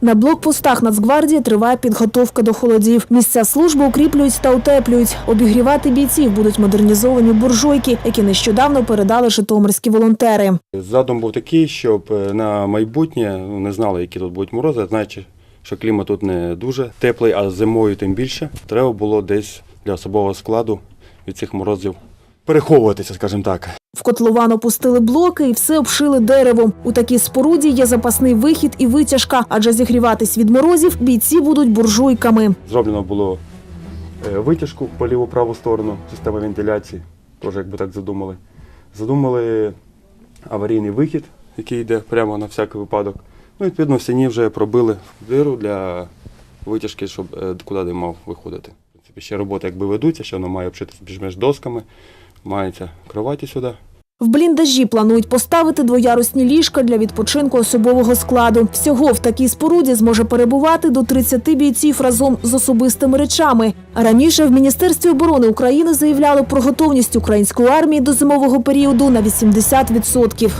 На блокпостах Нацгвардії триває підготовка до холодів. Місця служби укріплюють та утеплюють. Обігрівати бійців будуть модернізовані буржуйки, які нещодавно передали житомирські волонтери. Задум був такий, щоб е, на майбутнє ну, не знали, які тут будуть морози, знаючи, що клімат тут не дуже теплий, а зимою тим більше. Треба було десь для особового складу від цих морозів переховуватися, скажімо так. В котлован опустили блоки і все обшили деревом. У такій споруді є запасний вихід і витяжка, адже зігріватись від морозів бійці будуть буржуйками. Зроблено було е, витяжку по ліву праву сторону, система вентиляції, теж якби так задумали. Задумали аварійний вихід, який йде прямо на всякий випадок. Ну, відповідно, в стіні вже пробили диру для витяжки, щоб е, куди дим мав виходити. Ще роботи якби ведуться, ще воно має обшитися більш-менш досками, мається кроваті сюди. В бліндажі планують поставити двоярусні ліжка для відпочинку особового складу. Всього в такій споруді зможе перебувати до 30 бійців разом з особистими речами. Раніше в Міністерстві оборони України заявляли про готовність української армії до зимового періоду на 80%.